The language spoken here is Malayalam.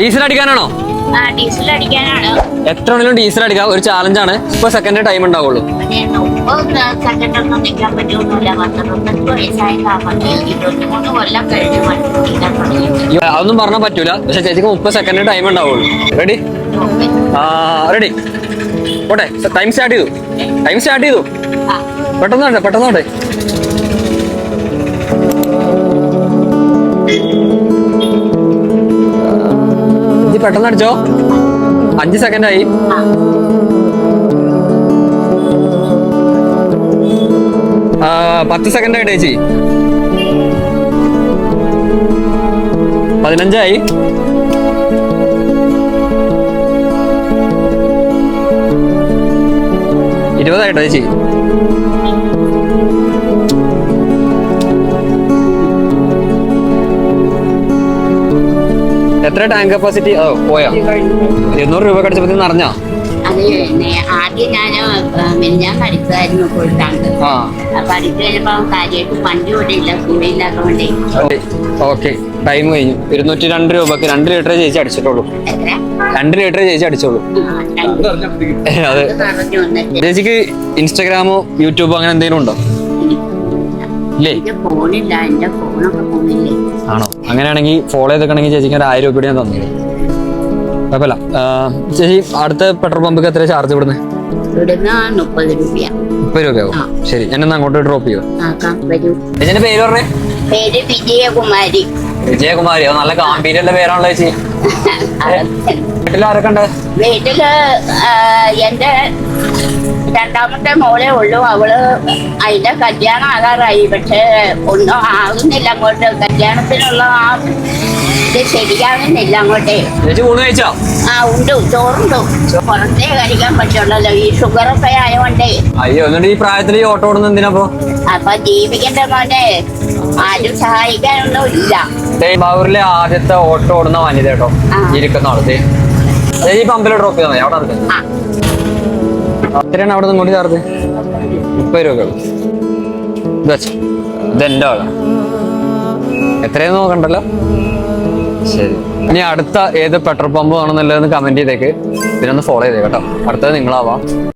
ഡീസൽ അടിക്കാനാണോ? ആ ഡീസൽ അടിക്കാനാണ്. എത്ര വേണേലും ഡീസൽ അടിക്കാം. ഒരു ചാലഞ്ചാണ്. ഇപ്പൊ സെക്കൻഡ് ടൈം ഉണ്ടാവുള്ളൂ. അതൊന്നും പറഞ്ഞാൽ പറ്റൂല. പക്ഷെ ചേച്ചിക്ക് മുപ്പത് സെക്കൻഡ് ടൈം ഉണ്ടാവുള്ളൂ. റെഡി റെഡി പോട്ടെ ടൈം സ്റ്റാർട്ട് ചെയ്തു. ടൈം സ്റ്റാർട്ട് ചെയ്തു. പെട്ടെന്ന് പെട്ടെന്ന് പെട്ടെന്ന് അടിച്ചോ അഞ്ച് സെക്കൻഡ് ആയി പത്ത് സെക്കൻഡ് ആയിട്ട് ചേച്ചി പതിനഞ്ചായി. ഇരുപതായിട്ടോ ചേച്ചി എത്ര ടാങ്ക് കപ്പാസിറ്റി ഓ പോയോ? ഇരുന്നൂറ് രൂപ കടിച്ചപ്പോ നിറഞ്ഞോ? അത് ആദ്യം ഞാൻ പഠിച്ചതായിരുന്നു കഴിഞ്ഞപ്പോ കാര്യമായിട്ട് വണ്ടി സുഖമില്ലാത്തതുകൊണ്ടേ ഓക്കെ ടൈം കഴിഞ്ഞു. ഇരുന്നൂറ്റി രണ്ട് രൂപക്ക് രണ്ട് ലിറ്റർ ചേച്ചി അടിച്ചിട്ടുള്ളൂ. രണ്ട് ലിറ്റർ ചേച്ചി അടിച്ചോളൂ അതെ ചേച്ചിക്ക് ഇൻസ്റ്റാഗ്രാമോ യൂട്യൂബോ അങ്ങനെ എന്തെങ്കിലും ഉണ്ടോ? ഇല്ലേ. ഫോണില്ല എന്റെ ഫോണൊക്കെ ആണോ? അങ്ങനെയാണെങ്കിൽ ഫോളോ ചെയ്തൊക്കെയാണെങ്കിൽ ചേച്ചിക്ക് ഒരു ആയിരം രൂപ ഞാൻ തന്നിരുന്നു കുഴപ്പമില്ല. ചേച്ചി അടുത്ത പെട്രോൾ പമ്പിക്ക് എത്ര ചാർജ് ഇവിടുന്ന്? മുപ്പത് രൂപ മുപ്പത് രൂപയാവും. ശരി എന്നെ അങ്ങോട്ട് ഡ്രോപ്പ് ചെയ്യോ ചേച്ചിന്റെ പേര് പറഞ്ഞേ? പേര് വിജയകുമാരി. വിജയകുമാരി. നല്ല ഗാംഭീര്യന്റെ പേരാണല്ലോ ചേച്ചി. വീട്ടിൽ ആരൊക്കെ ഉണ്ട്? വീട്ടിൽ എന്റെ രണ്ടാമത്തെ മോളെ ഉള്ളൂ. അവൾ അതിന്റെ കല്യാണം ആകാറായി. പക്ഷെ ഒന്നും ആകുന്നില്ല അങ്ങോട്ട്. കല്യാണത്തിനുള്ള ആ ഇത് ശരിയാകുന്നില്ല അങ്ങോട്ടേ. ആ ഉണ്ട്. ചോറുണ്ട്. പുറത്തേ കഴിക്കാൻ പറ്റുള്ളല്ലോ. ഈ ഷുഗർ ഒക്കെ ആയതുകൊണ്ടേ അയ്യോ എന്നിട്ട് ഈ പ്രായത്തിൽ ഈ ഓട്ടോ എന്തിനാപ്പോ അപ്പൊ? ജീവിക്കണ്ട മോനെ ആരും സഹായിക്കാനൊന്നും ഇല്ല. ബാവൂരിലെ ആദ്യത്തെ ഓട്ടോ ഓടുന്ന വനിത കേട്ടോ. ആ. ഇരിക്കുന്ന ആൾ. ഈ പമ്പിലെ ഡ്രോപ്പ് ചെയ്താൽ അവിടെ എത്രയാണ് അവിടെ ഇങ്ങോട്ട് ചാർജ് മുപ്പത് രൂപ ഇതെന്റെ ആളാ. എത്രയെന്ന് നോക്കണ്ടല്ലോ? ശരി. ഇനി അടുത്ത ഏത് പെട്രോൾ പമ്പ് ആണെന്നുള്ളതെന്ന് കമന്റ് ചെയ്തേക്ക്. ഇതിനൊന്ന് ഫോളോ ചെയ്തേ കേട്ടോ. അടുത്തത് നിങ്ങളാവാം.